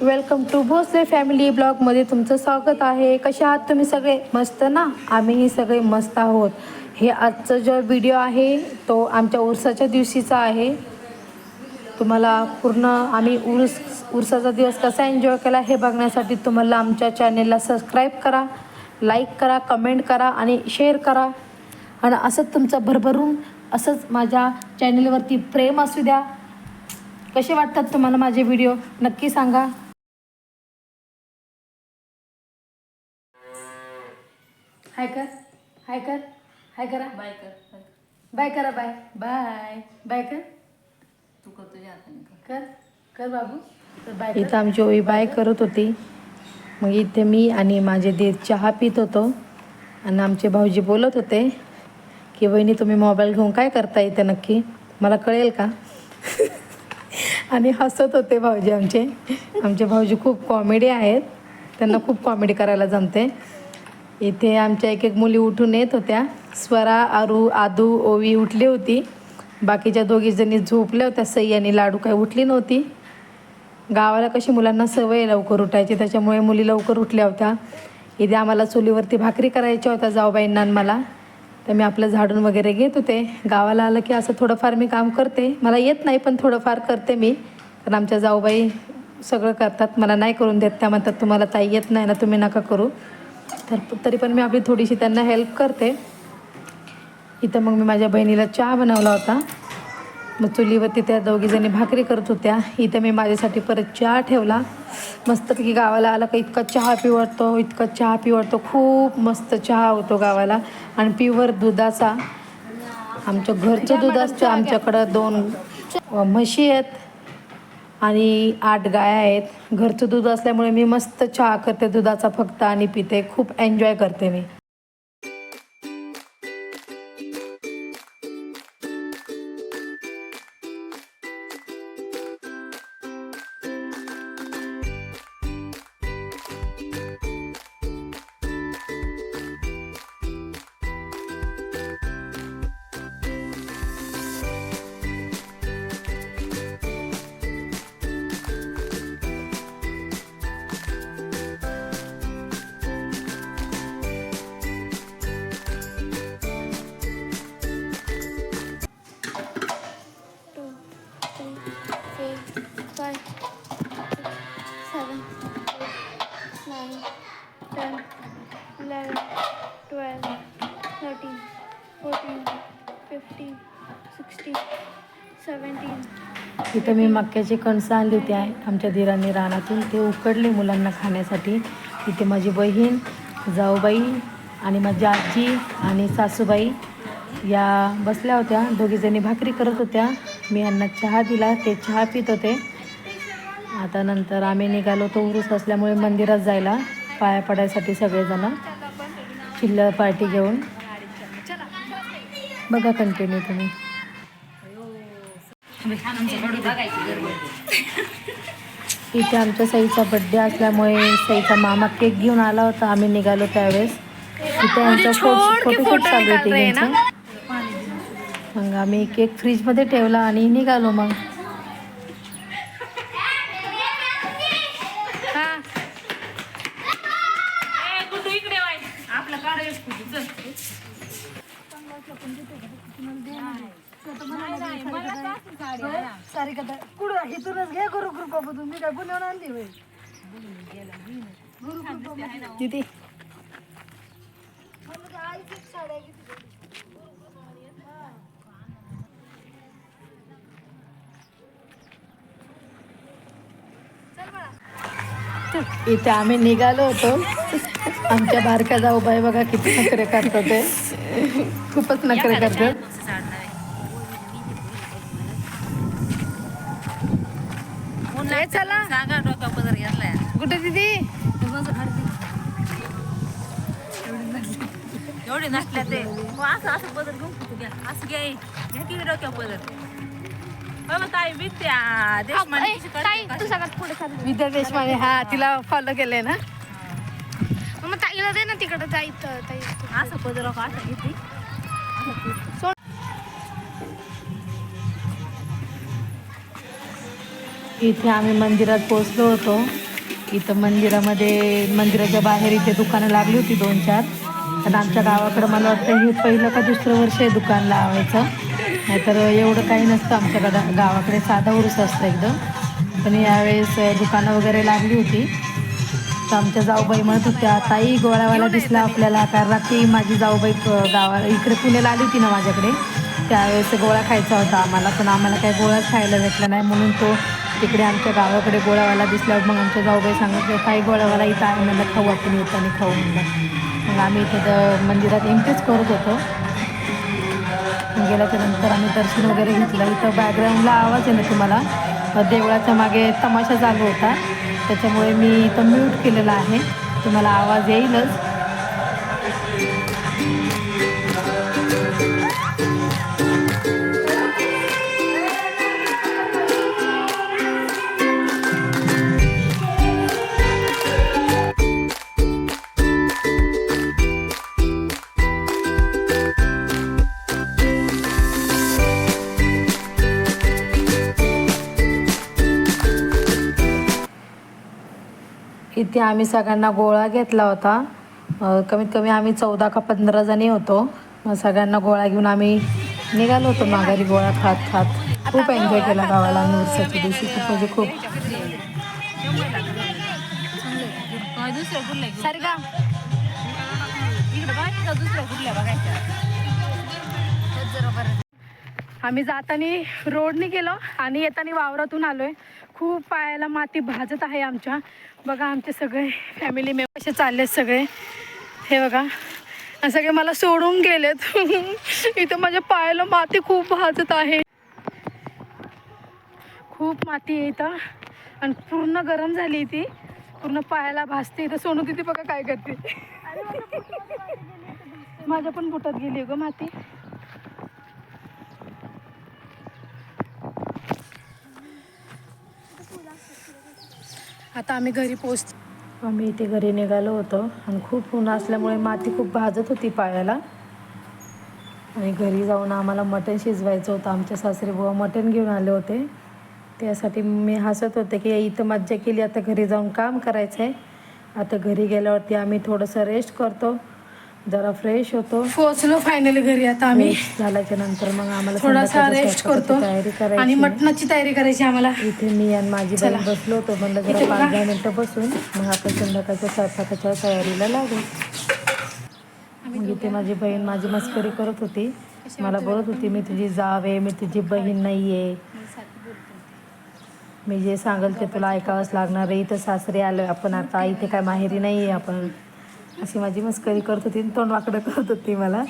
Welcome to Bhosale family ब्लॉगमध्ये तुमचं स्वागत आहे. कसे आहात तुम्ही सगळे? मस्त ना? आम्हीही सगळे मस्त आहोत. हे आजचा जो व्हिडिओ आहे तो आमच्या उरसाच्या दिवशीचा आहे. तुम्हाला पूर्ण आम्ही उर्स उरसाचा दिवस कसा एन्जॉय केला हे बघण्यासाठी तुम्हाला आमच्या चॅनेलला सबस्क्राईब करा लाईक करा कमेंट करा आणि शेअर करा. आणि असंच तुमचं भरभरून असंच माझ्या चॅनेलवरती प्रेम असू द्या. कसे वाटतात तुम्हाला माझे व्हिडिओ नक्की सांगा. हाय कर हाय कर हाय करा. बाय कर बाय करा. Bye bye. बाय. कर. तू कर तुझ्या हाताने कर. कर कर बाबू. तर बाय इथं आमची ओवी बाय करत होती. मग इथे मी आणि माझे दीर चहा पित होतो. आणि आमचे भाऊजी बोलत होते की वहिनी तुम्ही मोबाईल घेऊन काय करता इथे नक्की? मला कळेल का? आणि हसत होते भाऊजी आमचे. आमचे भाऊजी खूप कॉमेडी आहेत. त्यांना खूप कॉमेडी करायला जमते. इथे आमच्या एक एक मुली उठून येत होत्या. स्वरा आरू आदू ओवी उठली होती. बाकीच्या दोघी जणी झोपल्या होत्या. सई आणि लाडू काही उठली नव्हती. गावाला कशी मुलांना सवय लवकर उठायची त्याच्यामुळे मुली लवकर उठल्या होत्या. इथे आम्हाला चुलीवरती भाकरी करायच्या होत्या जाऊबाईंना मला. तर मी आपलं झाडून वगैरे घेत होते. गावाला आलं की असं थोडंफार मी काम करते. मला येत नाही पण थोडंफार करते मी. कारण आमच्या जाऊबाई सगळं करतात. मला नाही करून देत. त्या म्हणतात तुम्हाला ताई येत नाही ना तुम्ही नका करू. तर तरी पण मी आपली थोडीशी त्यांना हेल्प करते. इथं मग मी माझ्या बहिणीला चहा बनवला होता. मग चुलीवरती त्या दोघीजणी भाकरी करत होत्या. इथं मी माझ्यासाठी परत चहा ठेवला. मस्तपैकी गावाला आला का इतका चहा पिवडतो इतका चहा पिवडतो खूप मस्त चहा होतो गावाला. आणि प्युअर दुधाचा. आमचं घरचं दूध असतं आमच्याकडं दोन म्हशी आहेत. आणि आठ गाय आहेत. घरचं दूध असल्यामुळे मी मस्त चहा करते दुधाचा फक्त आणि पिते. खूप एन्जॉय करते मी. Eight, nine, ten, eleven, twelve, thirteen, fourteen, fifteen, sixteen, seventeen. इथं मी मक्याची कणसं आणली होती आहे आमच्या दिरांनी रानातून. ते उकडले मुलांना खाण्यासाठी. इथे माझी बहीण जाऊबाई आणि माझी आजी आणि सासूबाई या बसल्या होत्या. दोघीजणी भाकरी करत होत्या. मी यांना चहा दिला. ते चहा पित होते. आता नंतर आम्ही निघालो तो उरूस असल्यामुळे मंदिरात जायला पाया पडायसाठी सगळेजण. चिल्लर पार्टी घेऊन. बघा कंटिन्यू तुम्ही. इथे आमच्या सईचा बड्डे असल्यामुळे सईचा मामा केक घेऊन आला होता. आम्ही निघालो त्यावेळेस. इथे आमचा फोटोशूट चालू होते मग आम्ही केक फ्रीजमध्ये ठेवला आणि निघालो मग. सारी कथा कुठं इथूनच घे करू कृपा तुम्ही काय पुण्यावर आणली किती इथे आम्ही निघालो होतो. आमच्या बारक्या जाऊ बाई बघा किती नखरे करतात ते खूपच नखरे करतात चला. कुठे दिदी? एवढे नसल्या ते. मग असं असं पदर घ्या? असं घ्या घ्या की डोक्या पदर. देशमाने विद्या देशपांडे हा तिला फॉलो केलंय ना? ताईला दे ना तिकडं ताई ताई असं पदर असं इथे आम्ही मंदिरात पोचलो होतो इथं मंदिरामध्ये मंदिराच्या बाहेर इथे दुकानं लागली होती दोन चार पण आमच्या गावाकडं मला वाटतं हे पहिलं का दुसरं वर्ष आहे दुकान लावायचं नाहीतर एवढं काही नसतं आमच्याकडं गावाकडे साधा उरूस असतं एकदम पण यावेळेस दुकानं वगैरे लागली होती तर आमच्या जाऊबाई म्हणत होत्या ताई गोळावाला दिसला आपल्याला. कारण रात्री माझी जाऊबाई गावा इकडे पुण्याला आली होती ना माझ्याकडे. त्यावेळेस गोळा खायचा होता आम्हाला पण आम्हाला काही गोळाच खायला भेटला नाही. म्हणून तो तिकडे आमच्या गावाकडे गोळावाला दिसल्यावर मग आमच्या जाऊबाई सांगत काही गोळावाला इथं आहे म्हणलं खाऊ आपण येताना खाऊ म्हणलं. मग आम्ही इथं मंदिरात एंट्रीच करत होतो. गेल्याच्यानंतर गेल्याच्यानंतर आम्ही दर्शन वगैरे घेतलं. इथं बॅकग्राऊंडला आवाज आहे ना तुम्हाला देवळाच्या मागे तमाशा चालू होता. त्याच्यामुळे मी इथं म्यूट केलेला आहे. तुम्हाला आवाज येईलच. इथे आम्ही सगळ्यांना गोळा घेतला होता. कमीत कमी आम्ही चौदा का पंधरा जणी होतो. मग सगळ्यांना गोळा घेऊन आम्ही निघालो होतो माघारी गोळा खात खात. खूप एन्जॉय केला गावाला आम्ही उरसाच्या दिवशी. खूप म्हणजे खूप. दुसरं आम्ही जाताना रोडने गेलो आणि येताना वावरातून आलोय. खूप पायाला माती भाजत आहे आमच्या. बघा आमचे सगळे फॅमिली मेंबर असे चालले सगळे. हे बघा सगळे मला सोडून गेलेत. इथं माझ्या पायाला माती खूप भाजत आहे. खूप माती आहे इथं. आणि पूर्ण गरम झाली ती. पूर्ण पायाला भाजते. इथं सोनू तिथे बघा काय करते. माझ्या पण बुटात गेली ग माती. आता आम्ही घरी पोहोच आम्ही इथे घरी निघालो होतो आणि खूप ऊन असल्यामुळे माती खूप भाजत होती पायाला. आणि घरी जाऊन आम्हाला मटण शिजवायचं होतं. आमच्या सासरे बुवा मटण घेऊन आले होते. त्यासाठी मी हसत होते की इथं मज्जा केली. आता घरी जाऊन काम करायचं आहे आता घरी गेल्यावरती आम्ही थोडंसं रेस्ट करतो. जरा फ्रेश होतो. पोहोचलो फायनली घरी. आता आम्ही झाल्याच्यानंतर मग आम्हाला थोडासा रेस्ट करतो. तयारी आणि करायची. आहे. मटणाची तयारी करायची आम्हाला. इथे मी आणि माझी. बहीण बसलो होतो. म्हणलं जरा. पाच दहा मिनटं बसून मग आपण संध्याकाळच्या स्वयंपाकाच्या तयारीला लागू. मग इथे माझी बहीण माझी मस्करी करत होती. मला बोलत? होती मी तुझी जाव मी तुझी बहीण नाही आहे मी जे सांगल ते तुला ऐकावंच लागणार आहे. इथं सासरे आलो आपण. आता इथे काय माहेरी नाही आहे आपण. अशी माझी मस्करी करत होती आणि तोंड वाकडं करत होती मला.